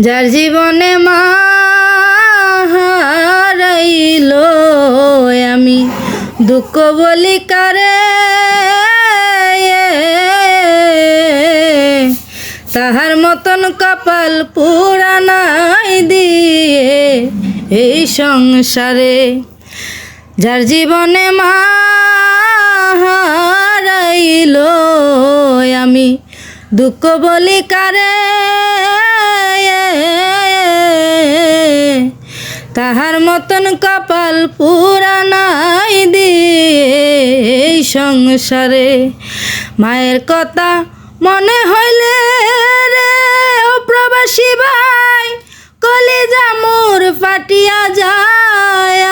যার জীবনে মা আমি, দুঃখ বলি কারে? তাহার মতন কপাল পুরানাই দিয়ে এই সংসারে। যার জীবনে মা আমি, দুঃখ বলি কারে? তাহার মতন কপাল পুরানাই দিয়ে সংসারে। মায়ের কথা মনে হইলে রে, ও প্রবাসী ভাই, কলিজা মোর ফাটিয়া যায়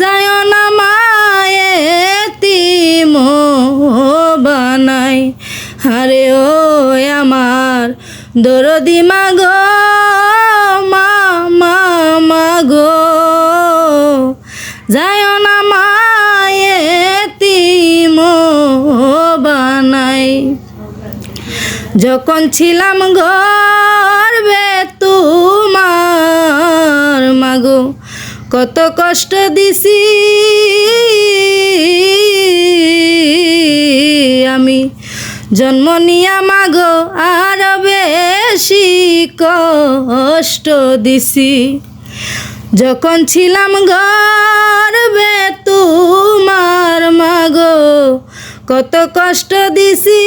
যায় না মায়ে, তিম বানাই। ও আমার দরদি মাগো। মাগো যায় না মায়ে তিম বানাই। যখন ছিলাম গর্বে তোমার মাগো, কত কষ্ট দিছি আমি। জন্ম নিয়া মাগো, আর বেশি কষ্ট দিছি। যখন ছিলাম গর্বে তোমার মাগো, কত কষ্ট দিছি।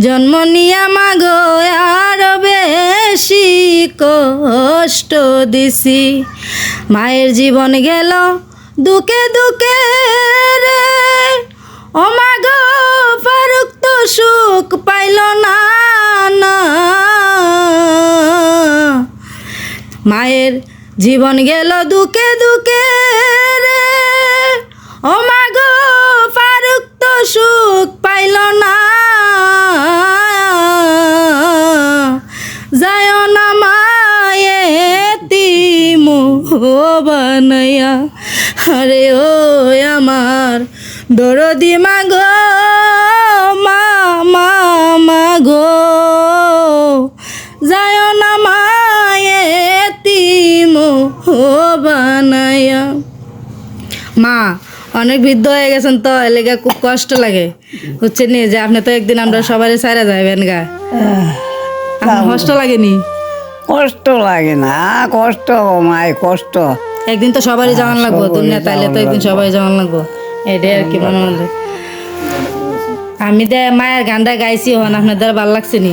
জন্ম নিয়া মাগো, আর বেশি কষ্ট দিছি। মায়ের জীবন গেল দুকে দুকে রে। ও মাগো, ফারুক তো সুখ পাইল না। না মায়ের জীবন গেল দুকে দুকে রে। ও মাগো ফারুক তো সুখ পাইল না। যায় না মায়ে তিমু বানাইয়া। আরে ও আমার দরদি মাগো অনেক বৃদ্ধ হয়ে গেছেন তো এলাকা খুব কষ্ট লাগে। হচ্ছে নি? যে আপনি তো একদিন আমরা সবাই সারা যাবেন গা। কষ্ট লাগেনি? কষ্ট লাগে না কষ্ট মায় কষ্ট। একদিন তো সবারই জানান লাগবো দুনিয়া তাইলে তো একদিন সবাই জানান লাগবো। এটাই আর কি মনে মনে আমি দে মায়ের গানটা গাইছি হন আপনাদের ভালো লাগছে নি?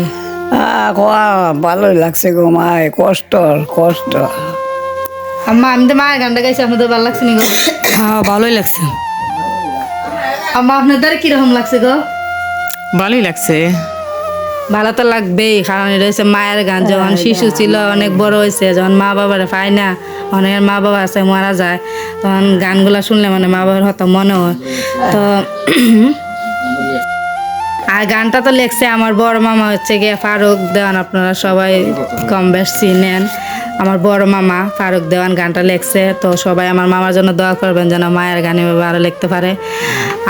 ভালোই লাগছে গো মায় কষ্ট কষ্ট। আম্মা আমি তো মায়ের গানটা গাইছি আপনাদের ভালো লাগছে নি গো? হ্যাঁ ভালোই লাগছে। আমা আপনার দ্বারা কীরকম লাগছে গো? ভালোই লাগছে। ভালো তো লাগবেই কারণ এটা হচ্ছে মায়ের গান। যখন শিশু ছিল অনেক বড় হয়েছে যখন মা বাবার পায় না অনেক মা বাবা আছে মারা যায় তখন গানগুলা শুনলে মানে মা বাবার হতো মনে হয়। তো আর গানটা তো লেখছে আমার বড় মামা হচ্ছে গিয়ে ফারুক দেওয়ান, আপনারা সবাই কম বেশ চিনেন আমার বড় মামা ফারুক দেওয়ান গানটা লেখছে, তো সবাই আমার মামার জন্য দোয়া করবেন যেন মায়ের গান আরও লিখতে পারে।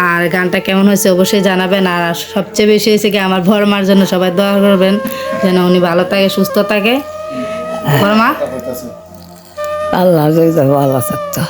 আর গানটা কেমন হয়েছে অবশ্যই জানাবেন, আর সবচেয়ে বেশি হয়েছে কি আমার বড় মার জন্য সবাই দোয়া করবেন যেন উনি ভালো থাকে, সুস্থ থাকে। বড় মা? আল্লাহ ভালো থাকতো